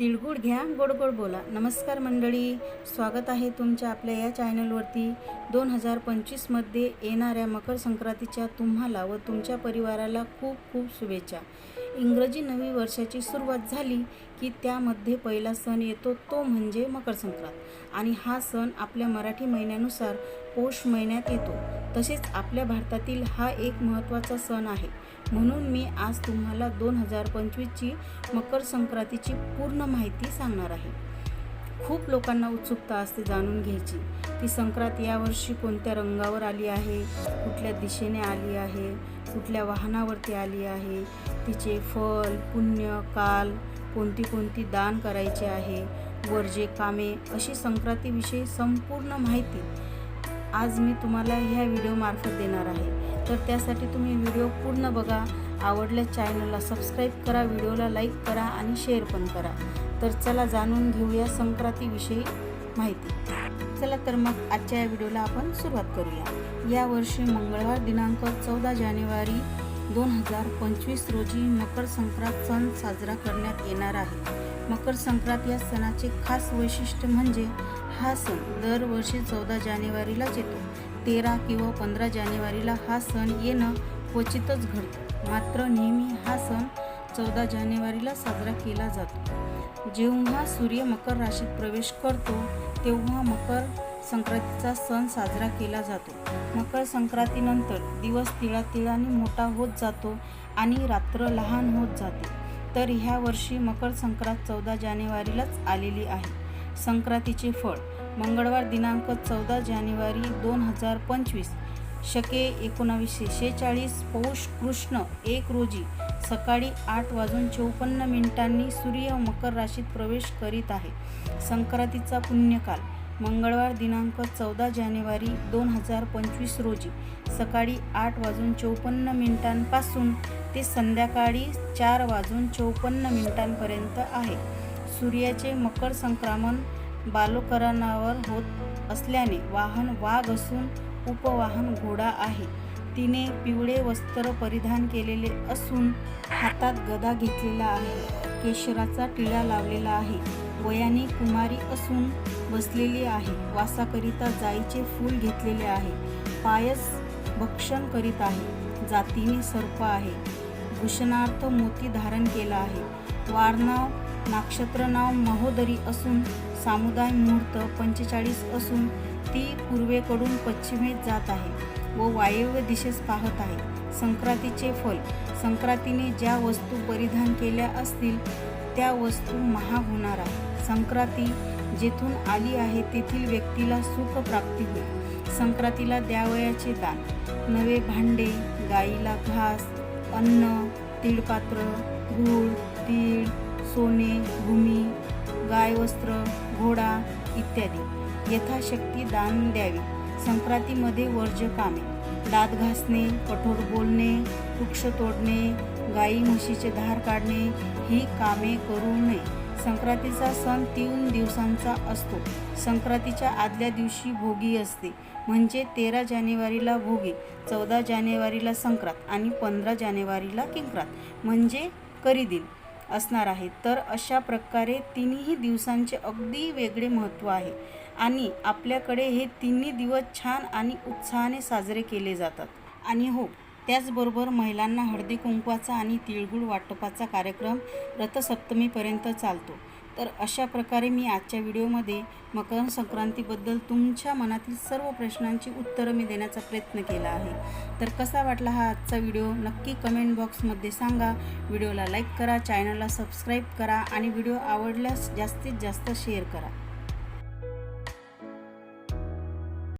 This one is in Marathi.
तिळगुळ घ्या गोड गोड बोला. नमस्कार मंडळी स्वागत आहे तुमच्या आपल्या या चॅनलवरती. दोन हजार पंचवीसमध्ये येणाऱ्या मकर संक्रांतीच्या तुम्हाला व तुमच्या परिवाराला खूप खूप शुभेच्छा. इंग्रजी नवी वर्षाची सुरुवात झाली की त्यामध्ये पहिला सण येतो तो म्हणजे मकर संक्रांत आणि हा सण आपल्या मराठी महिन्यानुसार पौष महिन्यात येतो. तसेच आपल्या भारतातील हा एक महत्त्वाचा सण आहे. म्हणून मी आज तुम्हाला दोन हजार पंचवीसची मकर संक्रांतीची पूर्ण माहिती सांगणार आहे. खूप लोकांना उत्सुकता असते जाणून घ्यायची. ती संक्रांत यावर्षी कोणत्या रंगावर आली आहे? कुठल्या दिशेने आली आहे? कुठल्या वाहनावरती आली आहे? तिचे फल पुण्य काल कोणती कोणती दान करायचे आहे? वर्जे कामे अशी संक्रांतीविषयी संपूर्ण माहिती आज मी तुम्हाला ह्या व्हिडिओमार्फत देणार आहे. तर त्यासाठी तुम्ही व्हिडिओ पूर्ण बघा. आवडल्या चॅनलला सबस्क्राईब करा व्हिडिओला लाईक करा आणि शेअर पण करा. तर चला जाणून घेऊया संक्रांतीविषयी माहिती. चला तर मग आजच्या या व्हिडिओला आपण सुरुवात करूया. यावर्षी मंगळवार दिनांक चौदा जानेवारी दोन हजार पंचवीस रोजी मकर संक्रांत सण साजरा करण्यात येणार आहे. मकर संक्रांत या सणाचे खास वैशिष्ट्य म्हणजे हा सण दरवर्षी चौदा जानेवारीलाच येतो. तेरा किंवा पंधरा जानेवारीला हा सण येणं क्वचितच घडतं. मात्र नेहमी हा सण चौदा जानेवारीला साजरा केला जातो. जेव्हा सूर्य मकर राशीत प्रवेश करतो तेव्हा मकर संक्रांतीचा सण साजरा केला जातो. मकर संक्रांतीनंतर दिवस तिळातिळाने मोठा होत जातो आणि रात्र लहान होत जाते. तर ह्या वर्षी मकर संक्रांत चौदा जानेवारीलाच आलेली आहे. संक्रांतीचे फळ मंगळवार दिनांक चौदा जानेवारी दोन हजार पंचवीस शके एकोणावीसशे शेहेचाळीस पौष कृष्ण एक रोजी सकाळी आठ वाजून चौपन्न मिनिटांनी सूर्य मकर राशीत प्रवेश करीत आहे. संक्रांतीचा पुण्यकाल मंगळवार दिनांक चौदा जानेवारी दोन हजार पंचवीस रोजी. सकाळी आठ वाजून चौपन्न मिनिटांपासून ते संध्याकाळी चार वाजून चौपन्न मिनिटांपर्यंत आहे. सूर्याचे मकर संक्रमण बालोकरणावर होत असल्याने वाहन वाघ असून उपवाहन घोडा आहे. तिने पिवळे वस्त्र परिधान केलेले असून हातात गदा घेतलेला आहे. केशराचा टिळा लावलेला आहे. वयाने कुमारी असून बसलेली आहे. वासाकरिता जाईचे फूल घेतलेले आहे. पायस भक्षण करीत आहे. जातीने सर्प आहे. भूषणार्थ मोती धारण केला आहे. वारनाव नक्षत्र नाव महोदरी असून सामुदाय मुहूर्त पंचेचाळीस असून ती पूर्वेकडून पश्चिमेत जात आहे. व वायव्य दिशेस पाहत आहे. संक्रांतीचे फल. संक्रांतीने ज्या वस्तू परिधान केल्या असतील त्या वस्तू महाग होणार आहे संक्रांती जेथून आली आहे तेथील व्यक्तीला सुख प्राप्ती होईल. संक्रांतीला द्यावयाचे दान. नवे भांडे गाईला घास अन्न तिळपात्र गूळ तीळ सोने भूमी गाय वस्त्र घोडा इत्यादी. यथाशक्ती दान द्यावी. संक्रांतीमध्ये वर्ज्य कामे. दात घासणे कठोर बोलणे वृक्ष तोडणे गाई म्हशीचे धार काढणे ही कामे करू नये. संक्रांतीचा सण तीन दिवसांचा असतो. संक्रांतीच्या आदल्या दिवशी भोगी असते. म्हणजे तेरा जानेवारीला भोगी चौदा जानेवारीला संक्रांत आणि पंधरा जानेवारीला किंक्रांत. म्हणजे करीदिन असणार आहे. तर अशा प्रकारे तिन्ही दिवसांचे अगदी वेगळे महत्त्व आहे. आणि आपल्याकडे हे तिन्ही दिवस छान आणि उत्साहाने साजरे केले जातात. आणि हो त्याचबरोबर महिलांना हळदी कुंकवाचा आणि तिळगुळ वाटपाचा कार्यक्रम रथसप्तमीपर्यंत चालतो. तर अशा प्रकारे मी आजच्या व्हिडिओमध्ये मकर संक्रांतीबद्दल तुमच्या मनातील सर्व प्रश्नांची उत्तरं मी देण्याचा प्रयत्न केला आहे. तर कसा वाटला हा आजचा व्हिडिओ? नक्की कमेंट बॉक्समध्ये सांगा. व्हिडिओला लाईक करा चॅनलला सबस्क्राईब करा आणि व्हिडिओ आवडल्यास जास्तीत जास्त शेअर करा.